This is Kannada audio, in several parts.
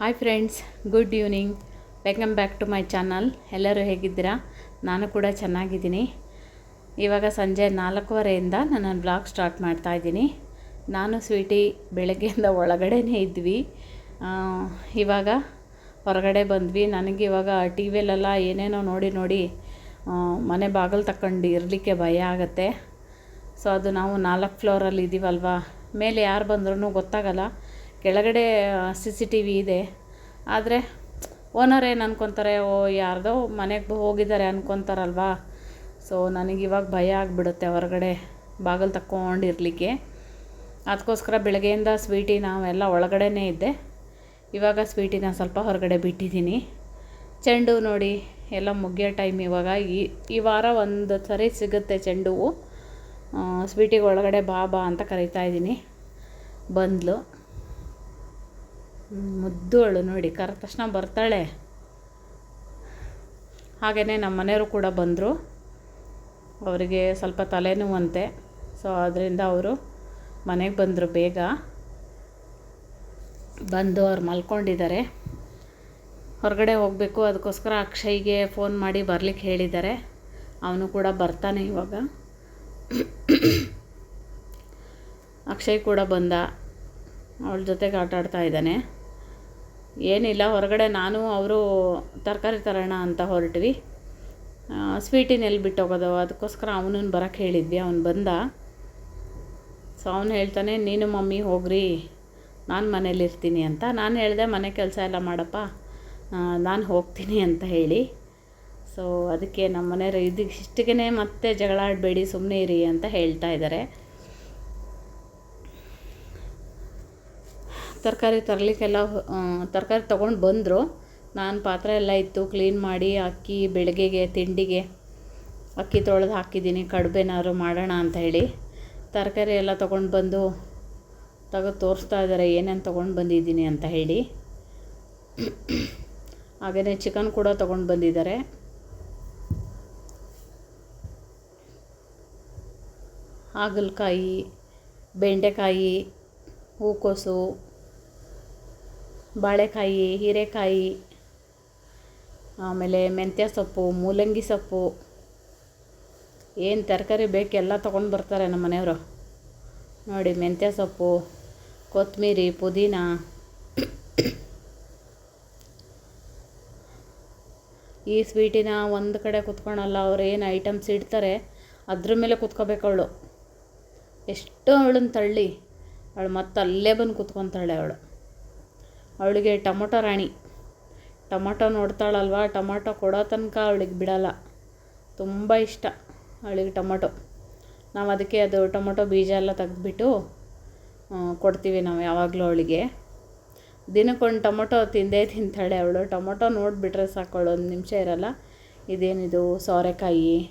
Hi friends good evening welcome back to my channel ಎಲ್ಲರೂ ಹೇಗಿದ್ದೀರಾ? ನಾನು ಕೂಡ ಚೆನ್ನಾಗಿದ್ದೀನಿ. ಇವಾಗ ಸಂಜೆ ನಾಲ್ಕೂವರೆಯಿಂದ ನಾನು ಬ್ಲಾಗ್ ಸ್ಟಾರ್ಟ್ ಮಾಡ್ತಾ ಇದ್ದೀನಿ. ನಾನು ಸ್ವೀಟಿ ಬೆಳಗ್ಗೆಯಿಂದ ಒಳಗಡೆನೇ ಇದ್ವಿ. ಇವಾಗ ಹೊರಗಡೆ ಬಂದ್ವಿ. ನನಗೆ ಇವಾಗ ಟಿ ವಿಲೆಲ್ಲ ಏನೇನೋ ನೋಡಿ ನೋಡಿ ಮನೆ ಬಾಗಿಲು ತಗೊಂಡು ಇರಲಿಕ್ಕೆ ಭಯ ಆಗುತ್ತೆ. ಸೊ ಅದು ನಾವು ನಾಲ್ಕು ಫ್ಲೋರಲ್ಲಿ ಇದ್ದೀವಲ್ವಾ ಮೇಲೆ ಯಾರು ಬಂದ್ರೂ ಗೊತ್ತಾಗಲ್ಲ. ಕೆಳಗಡೆ ಸಿ ಸಿ ಟಿ ವಿ ಇದೆ. ಆದರೆ, ಓನರ್ ಏನು ಅನ್ಕೊತಾರೆ, ಓ, ಯಾರ್ದೋ ಮನೆಗೆ ಹೋಗಿದ್ದಾರೆ ಅನ್ಕೊತಾರಲ್ವಾ? ಸೊ ನನಗಿವಾಗ ಭಯ ಆಗಿಬಿಡುತ್ತೆ ಹೊರಗಡೆ, ಬಾಗಿಲು ತಕ್ಕೊಂಡಿರಲಿಕ್ಕೆ. ಅದಕ್ಕೋಸ್ಕರ ಬೆಳಗ್ಗೆಯಿಂದ ಸ್ವೀಟಿ ನಾವೆಲ್ಲ ಒಳಗಡೆನೇ ಇದ್ದೆ. ಇವಾಗ ಸ್ವೀಟಿನ ಸ್ವಲ್ಪ ಹೊರಗಡೆ ಬಿಟ್ಟಿದ್ದೀನಿ. ಚೆಂಡು ನೋಡಿ, ಎಲ್ಲ ಮುಗಿಯೋ ಟೈಮ್ ಇವಾಗ. ಈ ಈ ವಾರ ಒಂದು ಸರಿ ಸಿಗುತ್ತೆ ಚೆಂಡು ಹೂವು. ಸ್ವೀಟಿಗೆ ಒಳಗಡೆ ಬಾ ಬಾ ಅಂತ ಕರಿತಾ ಇದ್ದೀನಿ. ಬಂದ್ಲು. ಮುದ್ದು ನೋಡಿ, ಕರೆದ ತಕ್ಷಣ ಬರ್ತಾಳೆ. ಹಾಗೆಯೇ ನಮ್ಮ ಮನೆಯವರು ಕೂಡ ಬಂದರು. ಅವರಿಗೆ ಸ್ವಲ್ಪ ತಲೆನೋವಂತೆ. ಸೊ ಅದರಿಂದ ಅವರು ಮನೆಗೆ ಬಂದರು ಬೇಗ. ಬಂದು ಅವ್ರು ಮಲ್ಕೊಂಡಿದ್ದಾರೆ. ಹೊರಗಡೆ ಹೋಗಬೇಕು ಅದಕ್ಕೋಸ್ಕರ ಅಕ್ಷಯ್ಗೆ ಫೋನ್ ಮಾಡಿ ಬರ್ಲಿಕ್ಕೆ ಹೇಳಿದ್ದಾರೆ. ಅವನು ಕೂಡ ಬರ್ತಾನೆ ಇವಾಗ. ಅಕ್ಷಯ್ ಕೂಡ ಬಂದ. ಅವಳ ಜೊತೆಗೆ ಆಟ ಆಡ್ತಾ ಇದ್ದಾನೆ. ಏನಿಲ್ಲ, ಹೊರಗಡೆ ನಾನು, ಅವರು ತರಕಾರಿ ತರೋಣ ಅಂತ ಹೊರಟ್ವಿ. ಸ್ವೀಟಿನ ಎಲ್ಲಿ ಬಿಟ್ಟು ಹೋಗೋದು ಅದಕ್ಕೋಸ್ಕರ ಅವನನ್ನು ಬರೋಕ್ಕೆ ಹೇಳಿದ್ವಿ, ಅವನು ಬಂದ. ಸೊ ಅವನು ಹೇಳ್ತಾನೆ, ನೀನು ಮಮ್ಮಿ ಹೋಗ್ರಿ, ನಾನು ಮನೇಲಿರ್ತೀನಿ ಅಂತ. ನಾನು ಹೇಳಿದೆ, ಮನೆ ಕೆಲಸ ಎಲ್ಲ ಮಾಡಪ್ಪ ನಾನು ಹೋಗ್ತೀನಿ ಅಂತ ಹೇಳಿ. ಸೊ ಅದಕ್ಕೆ ನಮ್ಮ ಮನೆಯವರು ಇದಕ್ಕೆ ಇಷ್ಟಿಗೆ ಮತ್ತೆ ಜಗಳ ಆಡಬೇಡಿ ಸುಮ್ಮನೆ ಇರಿ ಅಂತ ಹೇಳ್ತಾ ಇದ್ದಾರೆ ತರಕಾರಿ ತರಲಿಕ್ಕೆಲ್ಲ ತರಕಾರಿ ತೊಗೊಂಡು ಬಂದರು. ನಾನು ಪಾತ್ರೆ ಎಲ್ಲ ಇತ್ತು ಕ್ಲೀನ್ ಮಾಡಿ ಅಕ್ಕಿ ಬೆಳಗ್ಗೆಗೆ ತಿಂಡಿಗೆ. ಅಕ್ಕಿ ತೊಳೆದು ಹಾಕಿದ್ದೀನಿ, ಕಡುಬೇನಾದ್ರು ಮಾಡೋಣ ಅಂತ ಹೇಳಿ. ತರಕಾರಿ ಎಲ್ಲ ತೊಗೊಂಡು ಬಂದು ತೆಗೆದು ತೋರಿಸ್ತಾ ಇದ್ದಾರೆ ಏನೇನು ತೊಗೊಂಡು ಬಂದಿದ್ದೀನಿ ಅಂತ ಹೇಳಿ. ಹಾಗೆಯೇ ಚಿಕನ್ ಕೂಡ ತೊಗೊಂಡು ಬಂದಿದ್ದಾರೆ. ಹಾಗಲಕಾಯಿ, ಬೆಂಡೆಕಾಯಿ, ಹೂಕೋಸು ಬಾಳೆಕಾಯಿ, ಹೀರೆಕಾಯಿ, ಆಮೇಲೆ ಮೆಂತ್ಯ ಸೊಪ್ಪು, ಮೂಲಂಗಿ ಸೊಪ್ಪು, ಏನು ತರಕಾರಿ ಬೇಕು ಎಲ್ಲ ತೊಗೊಂಡು ಬರ್ತಾರೆ ನಮ್ಮ ಮನೆಯವರು. ನೋಡಿ, ಮೆಂತ್ಯ ಸೊಪ್ಪು ಕೊತ್ತಂಬರಿ ಪುದೀನ, ಈ ಸ್ವೀಟಿನ ಒಂದು ಕಡೆ ಕುತ್ಕೊಳಲ್ಲ, ಅವ್ರು ಏನು ಐಟಮ್ಸ್ ಇಡ್ತಾರೆ, ಅದ್ರ ಮೇಲೆ ಕುತ್ಕೋಬೇಕು ಅವಳು. ಎಷ್ಟು ಅವಳನ್ನ ತಳ್ಳಿ, ಅವಳು ಮತ್ತೆ ಅಲ್ಲೇ ಬಂದು ಕುತ್ಕೊತಾಳೆ ಅವಳು. ಅವಳಿಗೆ ಟೊಮೊಟೊ ರಾಣಿ. ಟೊಮೊಟೊ ನೋಡ್ತಾಳಲ್ವ? ಟೊಮೊಟೊ ಕೊಡೋ ತನಕ ಅವಳಿಗೆ ಬಿಡಲ್ಲ. ತುಂಬ ಇಷ್ಟ ಅವಳಿಗೆ ಟೊಮೊಟೊ. ನಾವು ಅದಕ್ಕೆ ಅದು ಟೊಮೊಟೊ ಬೀಜ ಎಲ್ಲ ತೆಗೆದ್ಬಿಟ್ಟು ಕೊಡ್ತೀವಿ ನಾವು ಯಾವಾಗಲೂ ಅವಳಿಗೆ. ದಿನಕ್ಕೊಂದು ಟೊಮೊಟೊ ತಿಂದೇ ತಿಂತಾಳೆ ಅವಳು. ಟೊಮೊಟೊ ನೋಡಿಬಿಟ್ರೆ ಸಾಕು ಅವಳು, ಒಂದು ನಿಮಿಷ ಇರಲ್ಲ. ಇದೇನಿದು? ಸೋರೆಕಾಯಿ.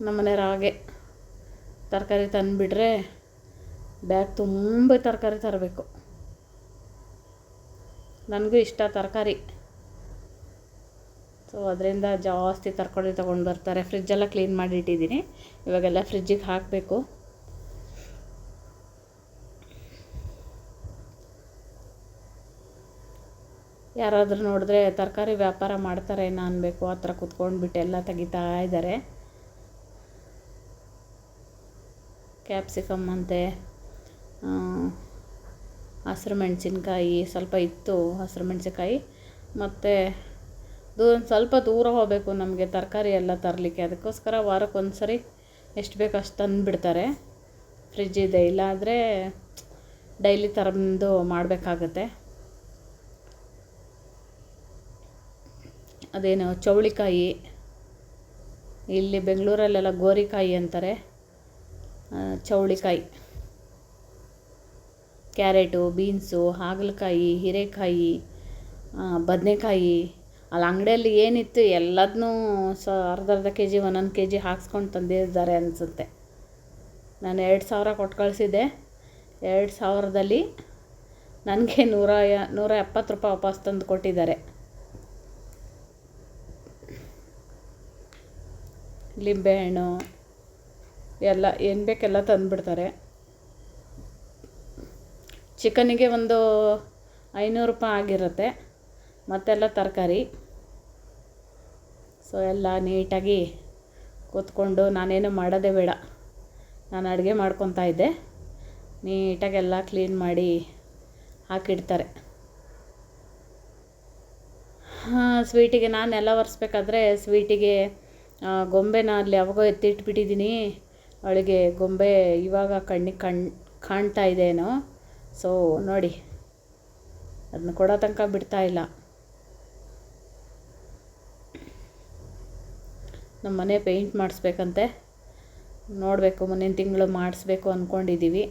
ನಮ್ಮನೆಯವ್ರು ಹಾಗೆ ತರಕಾರಿ ತಂದುಬಿಟ್ರೆ ಬ್ಯಾಗ್ ತುಂಬ ತರಕಾರಿ ತರಬೇಕು. ನನಗೂ ಇಷ್ಟ ತರಕಾರಿ. ಸೊ ಅದರಿಂದ ಜಾಸ್ತಿ ತರಕಾರಿ ತೊಗೊಂಡು ಬರ್ತಾರೆ. ಫ್ರಿಜ್ಜೆಲ್ಲ ಕ್ಲೀನ್ ಮಾಡಿ ಇಟ್ಟಿದ್ದೀನಿ. ಇವಾಗೆಲ್ಲ ಫ್ರಿಜ್ಜಿಗೆ ಹಾಕಬೇಕು. ಯಾರಾದರೂ ನೋಡಿದ್ರೆ ತರಕಾರಿ ವ್ಯಾಪಾರ ಮಾಡ್ತಾರೇನೋ ಅನ್ಬೇಕು, ಆ ಥರ ಕುತ್ಕೊಂಡ್ಬಿಟ್ಟು ಎಲ್ಲ ತೆಗಿತಾ ಇದ್ದಾರೆ. ಕ್ಯಾಪ್ಸಿಕಮ್ ಅಂತೆ. ಹಸಿರು ಮೆಣಸಿನ್ಕಾಯಿ ಸ್ವಲ್ಪ ಇತ್ತು, ಹಸಿರು ಮೆಣಸಿನ್ಕಾಯಿ. ಮತ್ತು ದೂರ ಸ್ವಲ್ಪ ದೂರ ಹೋಗಬೇಕು ನಮಗೆ ತರಕಾರಿ ಎಲ್ಲ ತರಲಿಕ್ಕೆ. ಅದಕ್ಕೋಸ್ಕರ ವಾರಕ್ಕೆ ಒಂದು ಸರಿ ಎಷ್ಟು ಬೇಕು ಅಷ್ಟು ತಂದುಬಿಡ್ತಾರೆ. ಫ್ರಿಜ್ ಇದೆ. ಇಲ್ಲಾಂದರೆ ಡೈಲಿ ತರಂದು ಮಾಡಬೇಕಾಗತ್ತೆ. ಅದೇನು ಚೌಳಿಕಾಯಿ, ಇಲ್ಲಿ ಬೆಂಗಳೂರಲ್ಲೆಲ್ಲ ಗೋರಿಕಾಯಿ ಅಂತಾರೆ. ಚೌಳಿಕಾಯಿ. ಕ್ಯಾರೆಟು, ಬೀನ್ಸು, ಹಾಗಲಕಾಯಿ, ಹೀರೆಕಾಯಿ ಬದನೆಕಾಯಿ, ಅಲ್ಲಿ ಅಂಗಡಿಯಲ್ಲಿ ಏನಿತ್ತು ಎಲ್ಲದನ್ನೂ ಸ, ಅರ್ಧ ಅರ್ಧ ಕೆ ಜಿ ಒಂದೊಂದು ಕೆ ಜಿ ಹಾಕ್ಸ್ಕೊಂಡು ತಂದಿದ್ದಾರೆ ಅನಿಸುತ್ತೆ. ನಾನು ಎರಡು ಸಾವಿರ ಕೊಟ್ಟು ಕಳಿಸಿದ್ದೆ. ಎರಡು ಸಾವಿರದಲ್ಲಿ ನನಗೆ ನೂರ ನೂರ ಎಪ್ಪತ್ತು ರೂಪಾಯಿ ವಾಪಸ್ ತಂದು ಕೊಟ್ಟಿದ್ದಾರೆ. ಲಿಂಬೆಹಣ್ಣು ಎಲ್ಲ, ಏನು ಬೇಕೆಲ್ಲ ತಂದುಬಿಡ್ತಾರೆ. ಚಿಕನ್ನಿಗೆ ಒಂದು ಐನೂರು ರೂಪಾಯಿ ಆಗಿರುತ್ತೆ. ಮತ್ತೆಲ್ಲ ತರಕಾರಿ. ಸೊ ಎಲ್ಲ ನೀಟಾಗಿ ಕೂತ್ಕೊಂಡು ನಾನೇನು ಮಾಡೋದೇ ಬೇಡ. ನಾನು ಅಡುಗೆ ಮಾಡ್ಕೊತಾ ಇದ್ದೆ. ನೀಟಾಗಿ ಎಲ್ಲ ಕ್ಲೀನ್ ಮಾಡಿ ಹಾಕಿಡ್ತಾರೆ. ಸ್ವೀಟಿಗೆ ನಾನು ಎಲ್ಲ ಒರೆಸ್ಬೇಕಾದ್ರೆ ಸ್ವೀಟಿಗೆ ಗೊಂಬೆನ ಅಲ್ಲಿ ಯಾವಾಗೋ ಎತ್ತಿಟ್ಬಿಟ್ಟಿದ್ದೀನಿ. ಅವಳಿಗೆ ಗೊಂಬೆ ಇವಾಗ ಕಣ್ಣಿಗೆ ಕಣ್, ಕಾಣ್ತಾ ಇದೆ ಏನೋ. ಸೊ ನೋಡಿ. ಅದನ್ನ ಕೊಡೋ ತನಕ ಬಿಡ್ತಾ ಇಲ್ಲ. ನಮ್ಮ ಮನೆ ಪೇಂಟ್ ಮಾಡಿಸ್ಬೇಕಂತೆ. ನೋಡಬೇಕು, ಮುಂದಿನ ತಿಂಗಳು ಮಾಡಿಸ್ಬೇಕು ಅಂದ್ಕೊಂಡಿದ್ದೀವಿ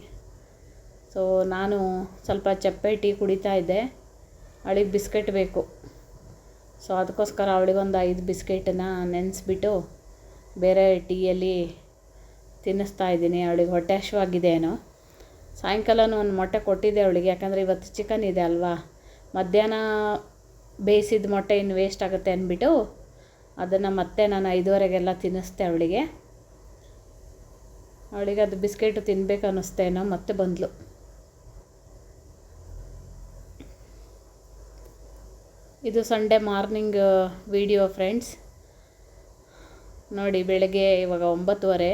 ಸೊ ನಾನು ಸ್ವಲ್ಪ ಚಪ್ಪೆ, ಟೀ ಕುಡಿತಾ ಇದ್ದೆ. ಅವಳಿಗೆ ಬಿಸ್ಕೆಟ್ ಬೇಕು. ಸೊ ಅದಕ್ಕೋಸ್ಕರ ಅವಳಿಗೊಂದು ಐದು ಬಿಸ್ಕೆಟನ್ನ ನೆನೆಸ್ಬಿಟ್ಟು ಬೇರೆ ಟೀಯಲ್ಲಿ ತಿನ್ನಿಸ್ತಾ ಇದ್ದೀನಿ. ಅವಳಿಗೆ ಹೊಟ್ಟೆ ಹಶ್ವಾಗಿದೆ ಏನೋ. ಸಾಯಂಕಾಲನೂ ಒಂದು ಮೊಟ್ಟೆ ಕೊಟ್ಟಿದ್ದೆ ಅವಳಿಗೆ, ಯಾಕಂದರೆ ಇವತ್ತು ಚಿಕನ್ ಇದೆ ಅಲ್ವಾ? ಮಧ್ಯಾಹ್ನ ಬೇಯಿಸಿದ ಮೊಟ್ಟೆ ಇನ್ನು ವೇಸ್ಟ್ ಆಗುತ್ತೆ ಅಂದ್ಬಿಟ್ಟು ಅದನ್ನು ಮತ್ತೆ ನಾನು ಐದುವರೆಗೆಲ್ಲ ತಿನ್ನಿಸ್ದೆ ಅವಳಿಗೆ. ಅವಳಿಗೆ ಅದು ಬಿಸ್ಕೆಟು ತಿನ್ಬೇಕು ಅನ್ನಿಸ್ತೇನೋ ಮತ್ತೆ ಬಂದಳು ಇದು ಸಂಡೇ ಮಾರ್ನಿಂಗ್ ವಿಡಿಯೋ ಫ್ರೆಂಡ್ಸ್ ನೋಡಿ, ಬೆಳಗ್ಗೆ ಇವಾಗ ಒಂಬತ್ತುವರೆ.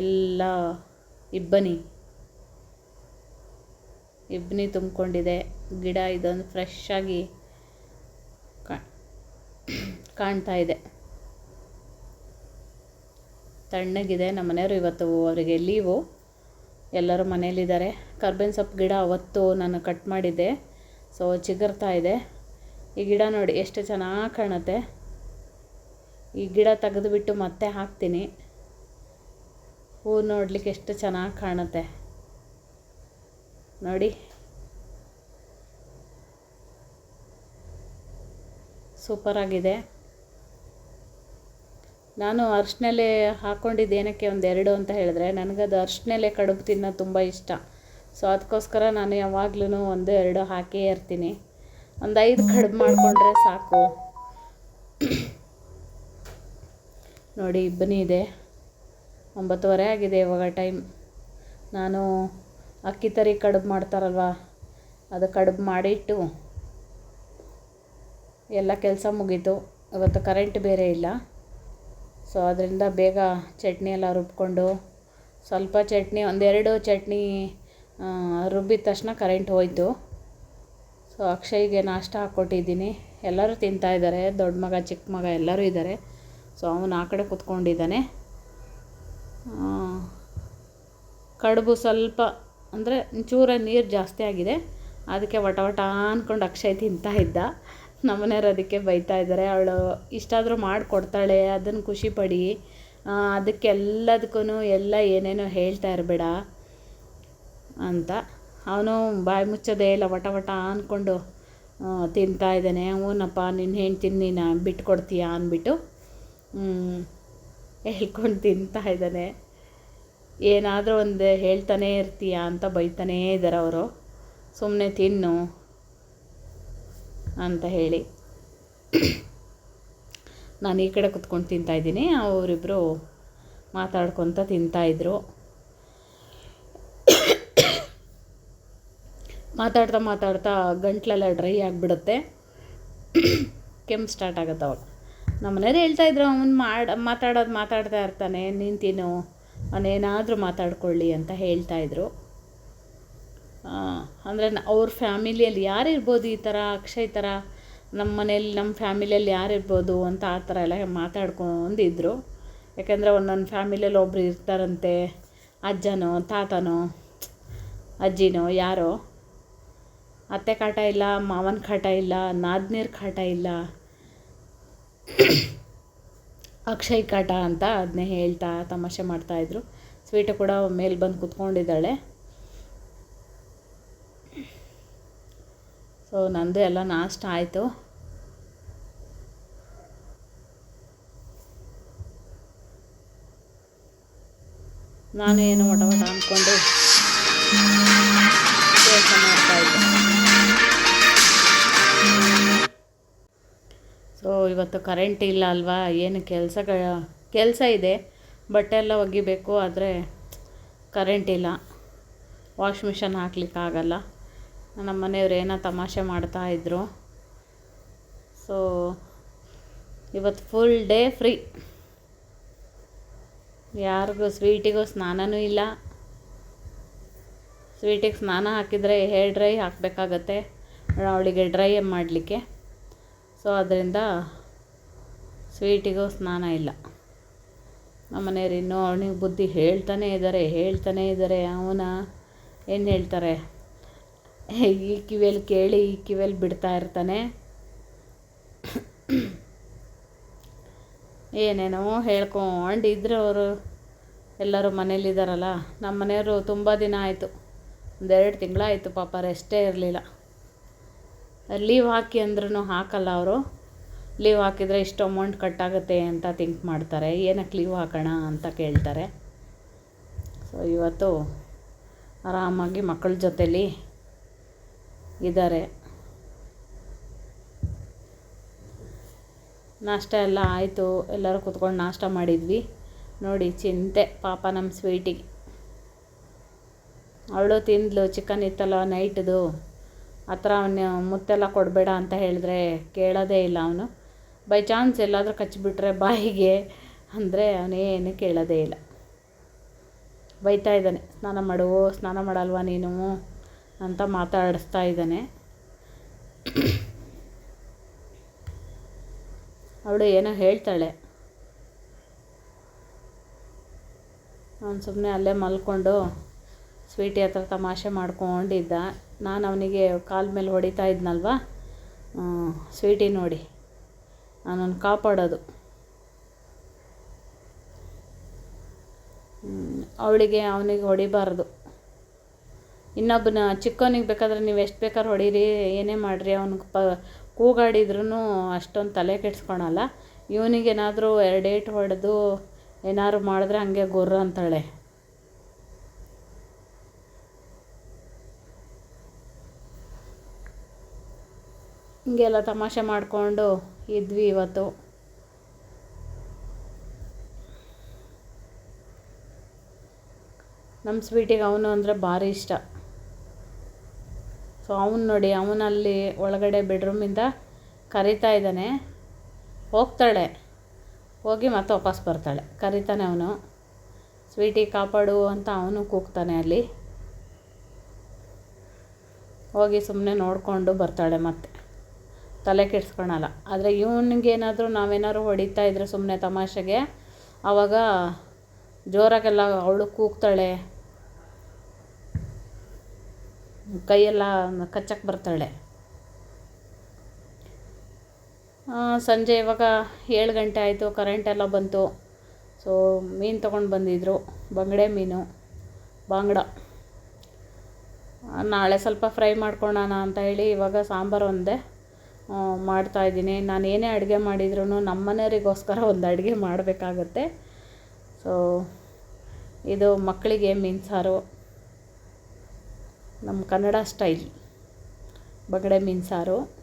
ಎಲ್ಲ ಇಬ್ಬನಿ. ಇಬ್ಬನಿ ತುಂಬಿಕೊಂಡಿದೆ. ಗಿಡ ಇದೊಂದು ಫ್ರೆಶ್ ಆಗಿ ಕಾಣ್ತಾ ಇದೆ. ತಣ್ಣಗಿದೆ ನಮ್ಮ ಮನೆಯವರು ಇವತ್ತು. ಅವರಿಗೆ ಲೀವು ಎಲ್ಲರೂ ಮನೇಲಿದ್ದಾರೆ ಕರ್ಬೇವಿನ ಸೊಪ್ಪು ಗಿಡ ಅವತ್ತು ನಾನು ಕಟ್ ಮಾಡಿದ್ದೆ. ಸೊ ಚಿಗುರ್ತಾ ಇದೆ. ಈ ಗಿಡ ನೋಡಿ, ಎಷ್ಟು ಚೆನ್ನಾಗಿ ಕಾಣುತ್ತೆ. ಈ ಗಿಡ ತೆಗೆದುಬಿಟ್ಟು ಮತ್ತೆ ಹಾಕ್ತೀನಿ. ಹೂ ನೋಡಲಿಕ್ಕೆ ಎಷ್ಟು ಚೆನ್ನಾಗಿ ಕಾಣುತ್ತೆ. ನೋಡಿ. ಸೂಪರಾಗಿದೆ. ನಾನು ಅರ್ಶಿನೆಲೆ ಹಾಕ್ಕೊಂಡಿದ್ದು ಏನಕ್ಕೆ ಒಂದೆರಡು ಅಂತ ಹೇಳಿದ್ರೆ, ನನಗದು ಅರ್ಶಿನೆಲೆ ಕಡುಬು ತಿನ್ನೋದು ತುಂಬ ಇಷ್ಟ. ಸೊ, ಅದಕ್ಕೋಸ್ಕರ ನಾನು ಯಾವಾಗ್ಲೂ ಒಂದು ಎರಡು ಹಾಕೇ ಇರ್ತೀನಿ. ಒಂದು ಐದು ಕಡುಬು ಮಾಡಿಕೊಂಡ್ರೆ ಸಾಕು. ನೋಡಿ, ಇಬ್ಬನಿ ಇದೆ. ಒಂಬತ್ತುವರೆ ಆಗಿದೆ ಇವಾಗ ಟೈಮ್. ನಾನು ಅಕ್ಕಿ ತರಿ ಕಡುಬು ಮಾಡ್ತಾರಲ್ವ, ಅದು ಕಡುಬು ಮಾಡಿಟ್ಟು ಎಲ್ಲ ಕೆಲಸ ಮುಗೀತು. ಇವತ್ತು ಕರೆಂಟ್ ಬೇರೆ ಇಲ್ಲ. ಸೊ ಅದರಿಂದ ಬೇಗ ಚಟ್ನಿ ಎಲ್ಲ ರುಬ್ಕೊಂಡು, ಸ್ವಲ್ಪ ಚಟ್ನಿ, ಒಂದೆರಡು ಚಟ್ನಿ ರುಬ್ಬಿದ ತಕ್ಷಣ ಕರೆಂಟ್ ಹೋಯಿತು. ಸೊ ಅಕ್ಷಯ್ಗೆ ನಾಷ್ಟ ಹಾಕ್ಕೊಟ್ಟಿದ್ದೀನಿ. ಎಲ್ಲರೂ ತಿಂತಾಯಿದ್ದಾರೆ ದೊಡ್ಡ ಮಗ, ಚಿಕ್ಕ ಮಗ ಎಲ್ಲರೂ ಇದ್ದಾರೆ. ಸೊ ಅವನು ಆ ಕಡೆ ಕೂತ್ಕೊಂಡಿದ್ದಾನೆ. ಕಡುಬು ಸ್ವಲ್ಪ ಅಂದರೆ ಒಂಚೂರ ನೀರು ಜಾಸ್ತಿ ಆಗಿದೆ. ಅದಕ್ಕೆ ವಟ ವಟ ಅಂದ್ಕೊಂಡು ಅಕ್ಷಯ್ ತಿಂತಾ ಇದ್ದ. ನಮ್ಮನೆಯವ್ರು ಅದಕ್ಕೆ ಬೈತಾ ಇದ್ದಾರೆ ಅವಳು ಇಷ್ಟಾದರೂ ಮಾಡಿಕೊಡ್ತಾಳೆ ಅದನ್ನು ಖುಷಿ ಪಡಿ. ಆ, ಅದಕ್ಕೆಲ್ಲದಕ್ಕೂ ಎಲ್ಲ ಏನೇನೋ ಹೇಳ್ತಾ ಇರಬೇಡ ಅಂತ. ಅವನು ಬಾಯಿ ಮುಚ್ಚೋದೇ ಇಲ್ಲ ವಟ ವಟ ಅಂದ್ಕೊಂಡು ತಿಂತಾ ಇದ್ದಾನೆ. ಹ್ಞೂನಪ್ಪ ನಿನ್ನ ಹೆಂಡ್ತಿನ ನೀನು ಬಿಟ್ಕೊಡ್ತೀಯಾ ಅಂದ್ಬಿಟ್ಟು. ಹೇಳ್ಕೊಂಡು ತಿಂತಾ ಇದ್ದಾನೆ. ಏನಾದರೂ ಒಂದು ಹೇಳ್ತಾನೇ ಇರ್ತೀಯ ಅಂತ ಬೈತಾನೇ ಇದ್ದಾರೆ ಅವರು. ಸುಮ್ಮನೆ ತಿನ್ನು ಅಂತ ಹೇಳಿ. ನಾನು ಈ ಕಡೆ ಕುತ್ಕೊಂಡು ತಿಂತಾಯಿದ್ದೀನಿ ಅವರಿಬ್ಬರು ಮಾತಾಡ್ಕೊತ ತಿಂತಾಯಿದ್ರು ಮಾತಾಡ್ತಾ ಮಾತಾಡ್ತಾ ಗಂಟ್ಲೆಲ್ಲ ಡ್ರೈ ಆಗಿಬಿಡುತ್ತೆ. ಕೆಮ್ಮು ಸ್ಟಾರ್ಟ್ ಆಗುತ್ತೆ ಅವಾಗ. ನಮ್ಮ ಮನೆಯವ್ರು ಹೇಳ್ತಾಯಿದ್ರು ಅವನು ಮಾಡಿ ಮಾತಾಡೋದು ಮಾತಾಡ್ತಾ ಇರ್ತಾನೆ, ನೀನು ತಿನ್ನು, ಅವನೇನಾದರೂ ಮಾತಾಡ್ಕೊಳ್ಳಿ ಅಂತ ಹೇಳ್ತಾಯಿದ್ರು ಅಂದರೆ ಅವ್ರ ಫ್ಯಾಮಿಲಿಯಲ್ಲಿ ಯಾರಿರ್ಬೋದು ಈ ಥರ ಅಕ್ಷಯ್ ಥರ ನಮ್ಮ ಮನೇಲಿ ನಮ್ಮ ಫ್ಯಾಮಿಲಿಯಲ್ಲಿ ಯಾರಿರ್ಬೋದು ಅಂತ ಆ ಥರ ಎಲ್ಲ ಮಾತಾಡ್ಕೊಂಡಿದ್ರು. ಯಾಕೆಂದರೆ ಒಂದೊಂದು ಫ್ಯಾಮಿಲಿಯಲ್ಲಿ ಒಬ್ರು ಇರ್ತಾರಂತೆ, ಅಜ್ಜನೋ, ತಾತನೋ, ಅಜ್ಜಿನೋ, ಯಾರೋ. ಅತ್ತೆ ಕಾಟ ಇಲ್ಲ, ಮಾವನ ಕಾಟ ಇಲ್ಲ, ನಾದ್ನೀರ್ ಕಾಟ ಇಲ್ಲ. ಅಕ್ಷಯ್ ಕಾಟ ಅಂತ ಅದನ್ನೇ ಹೇಳ್ತಾ ತಮಾಷೆ ಮಾಡ್ತಾಯಿದ್ರು ಸ್ವೀಟ ಕೂಡ ಮೇಲೆ ಬಂದು ಕುತ್ಕೊಂಡಿದ್ದಾಳೆ. ಸೊ ನಂದು ಎಲ್ಲ ನಾಷ್ಟ ಆಯಿತು. ನಾನು ಏನು ಮಟ ಮಟ ಅಂದ್ಕೊಂಡು ಇವತ್ತು ಕರೆಂಟ್ ಇಲ್ಲ ಅಲ್ವಾ? ಏನು ಕೆಲಸ ಕೆಲಸ ಇದೆ. ಬಟ್ಟೆ ಎಲ್ಲ ಒಗಿಬೇಕು, ಆದರೆ ಕರೆಂಟ್ ಇಲ್ಲ. ವಾಷ್ ಮಿಷನ್ ಹಾಕ್ಲಿಕ್ಕಾಗಲ್ಲ. ನಮ್ಮ ಮನೆಯವ್ರು ಏನೋ ತಮಾಷೆ ಮಾಡ್ತಾಯಿದ್ರು ಸೊ ಇವತ್ತು ಫುಲ್ ಡೇ ಫ್ರೀ ಯಾರಿಗೂ ಸ್ವೀಟಿಗೂ ಸ್ನಾನನೂ ಇಲ್ಲ. ಸ್ವೀಟಿಗೆ ಸ್ನಾನ ಹಾಕಿದರೆ ಹೇರ್ ಡ್ರೈ ಹಾಕಬೇಕಾಗತ್ತೆ. ಅವಳಿಗೆ ಡ್ರೈ ಮಾಡಲಿಕ್ಕೆ. ಸೊ ಅದರಿಂದ ಸ್ವೀಟಿಗೂ ಸ್ನಾನ ಇಲ್ಲ. ನಮ್ಮ ಮನೆಯವ್ರು ಇನ್ನೂ ಅವನಿಗೆ ಬುದ್ಧಿ ಹೇಳ್ತಾನೇ ಇದ್ದಾರೆ ಹೇಳ್ತಾನೇ ಇದ್ದಾರೆ. ಅವನ ಏನು ಹೇಳ್ತಾರೆ? ಈ ಕಿವಿಯಲ್ಲಿ ಕೇಳಿ, ಈ ಕಿವಿಯಲ್ಲಿ ಬಿಡ್ತಾ ಇರ್ತಾನೆ. ಏನೇನೋ ಹೇಳ್ಕೊಂಡಿದ್ರು ಅವರು. ಎಲ್ಲರೂ ಮನೇಲಿದ್ದಾರಲ್ಲ? ನಮ್ಮ ಮನೆಯವರು ತುಂಬ ದಿನ ಆಯಿತು. ಒಂದೆರಡು ತಿಂಗಳಾಯಿತು ಪಾಪ ರೆಸ್ಟೇ ಇರಲಿಲ್ಲ. ಲೀವ್ ಹಾಕಿ ಅಂದ್ರೂ ಹಾಕಲ್ಲ ಅವರು. ಲೀವ್ ಹಾಕಿದರೆ ಇಷ್ಟು ಅಮೌಂಟ್ ಕಟ್ಟಾಗುತ್ತೆ ಅಂತ ಥಿಂಕ್ ಮಾಡ್ತಾರೆ. ಏನಕ್ಕೆ ಲೀವ್ ಹಾಕೋಣ ಅಂತ ಕೇಳ್ತಾರೆ. ಸೊ ಇವತ್ತು ಆರಾಮಾಗಿ ಮಕ್ಕಳ ಜೊತೇಲಿ ಇದ್ದಾರೆ. ನಾಷ್ಟ ಎಲ್ಲ ಆಯಿತು. ಎಲ್ಲರೂ ಕುತ್ಕೊಂಡು ನಾಷ್ಟ ಮಾಡಿದ್ವಿ. ನೋಡಿ, ಚಿಂತೆ. ಪಾಪ ನಮ್ಮ ಸ್ವೀಟಿಗೆ ಅವಳು ತಿಂದ್ಲು ಚಿಕನ್ ಇತ್ತಲ್ಲ ನೈಟ್ದು ಆ ಥರ ಅವನು ಮುತ್ತೆಲ್ಲ ಕೊಡಬೇಡ ಅಂತ ಹೇಳಿದ್ರೆ ಕೇಳೋದೇ ಇಲ್ಲ ಅವನು. ಬೈ ಚಾನ್ಸ್ ಎಲ್ಲಾದರೂ ಕಚ್ಚಿಬಿಟ್ರೆ ಬಾಯಿಗೆ ಅಂದರೆ ಅವನೇನು ಕೇಳೋದೇ ಇಲ್ಲ. ಬೈತಾ ಇದ್ದಾನೆ, ಸ್ನಾನ ಮಾಡು, ಸ್ನಾನ ಮಾಡಲ್ವಾ ನೀನು? ಅಂತ ಮಾತಾಡಿಸ್ತಾ ಇದ್ದಾನೆ. ಅವಳು ಏನೋ ಹೇಳ್ತಾಳೆ. ಅವನು ಸುಮ್ಮನೆ ಅಲ್ಲೇ ಮಲ್ಕೊಂಡು ಸ್ವೀಟಿ ಹತ್ರ ತಮಾಷೆ ಮಾಡ್ಕೊಂಡಿದ್ದ. ನಾನು ಅವನಿಗೆ ಕಾಲ ಮೇಲೆ ಹೊಡಿತಾ ಇದ್ನಲ್ವ? ಸ್ವೀಟಿ ನೋಡಿ. ಅವನನ್ನು ಕಾಪಾಡೋದು. ಅವಳಿಗೆ, ಅವನಿಗೆ ಹೊಡಿಬಾರ್ದು. ಇನ್ನೊಬ್ಬನ ಚಿಕ್ಕವನಿಗೆ ಬೇಕಾದ್ರೆ ನೀವು ಎಷ್ಟು ಬೇಕಾದ್ರೂ ಹೊಡೀರಿ, ಏನೇ ಮಾಡಿರಿ ಅವ್ನಿಗೆ ಪ ಕೂಗಾಡಿದ್ರೂ ಅಷ್ಟೊಂದು ತಲೆ ಕೆಡಿಸ್ಕೊಳಲ್ಲ. ಇವನಿಗೇನಾದರೂ ಎರಡೇಟು ಹೊಡೆದು ಏನಾದ್ರು ಮಾಡಿದ್ರೆ ಹಾಗೆ ಗೊರ್ರ ಅಂತಾಳೆ. ಹಿಂಗೆಲ್ಲ ತಮಾಷೆ ಮಾಡಿಕೊಂಡು ಇದ್ವಿ ಇವತ್ತು. ನಮ್ಮ ಸ್ವೀಟಿಗೆ ಅವನು ಅಂದರೆ ಭಾರಿ ಇಷ್ಟ. ಸೊ ಅವನು ನೋಡಿ, ಅವನಲ್ಲಿ ಒಳಗಡೆ ಬೆಡ್ರೂಮಿಂದ ಕರಿತಾ ಇದ್ದಾನೆ. ಹೋಗ್ತಾಳೆ. ಹೋಗಿ ಮತ್ತೆ ವಾಪಸ್ ಬರ್ತಾಳೆ. ಕರಿತಾನೆ ಅವನು. ಸ್ವೀಟಿ ಕಾಪಾಡು ಅಂತ ಅವನು ಕೂಗ್ತಾನೆ ಅಲ್ಲಿ. ಹೋಗಿ ಸುಮ್ಮನೆ ನೋಡಿಕೊಂಡು ಬರ್ತಾಳೆ ಮತ್ತೆ. ತಲೆ ಕೆಡ್ಸ್ಕೊಳಲ್ಲ. ಆದರೆ ಇವನಿಗೇನಾದರೂ ನಾವೇನಾದ್ರು ಹೊಡಿತಾ ಇದ್ರೆ ಸುಮ್ಮನೆ ತಮಾಷೆಗೆ ಆವಾಗ ಜೋರಾಗೆಲ್ಲ ಅವಳು ಕೂಗ್ತಾಳೆ. ಕೈಯೆಲ್ಲ ಕಚ್ಚಕ್ಕೆ ಬರ್ತಾಳೆ. ಸಂಜೆ ಇವಾಗ ಏಳು ಗಂಟೆ ಆಯಿತು ಕರೆಂಟ್ ಎಲ್ಲ ಬಂತು. ಸೊ ಮೀನು ತೊಗೊಂಡು ಬಂದಿದ್ದರು ಬಂಗಡೆ ಮೀನು, ಬಾಂಗ್ಡ. ನಾಳೆ ಸ್ವಲ್ಪ ಫ್ರೈ ಮಾಡ್ಕೊಳ್ಳೋಣ ಅಂತ ಹೇಳಿ ಇವಾಗ ಸಾಂಬಾರು ಒಂದೇ. ಮಾಡ್ತಾಯಿದ್ದೀನಿ ನಾನು ಏನೇ ಅಡುಗೆ ಮಾಡಿದ್ರೂ ನಮ್ಮ ಮನೆಯವರಿಗೋಸ್ಕರ ಒಂದು ಅಡುಗೆ ಮಾಡಬೇಕಾಗತ್ತೆ. ಸೊ ಇದು ಮಕ್ಕಳಿಗೆ ಮೀನು ಸಾರು. ನಮ್ಮ ಕನ್ನಡ ಸ್ಟೈಲ್. ಬಗಡೆ ಮೀನು ಸಾರು.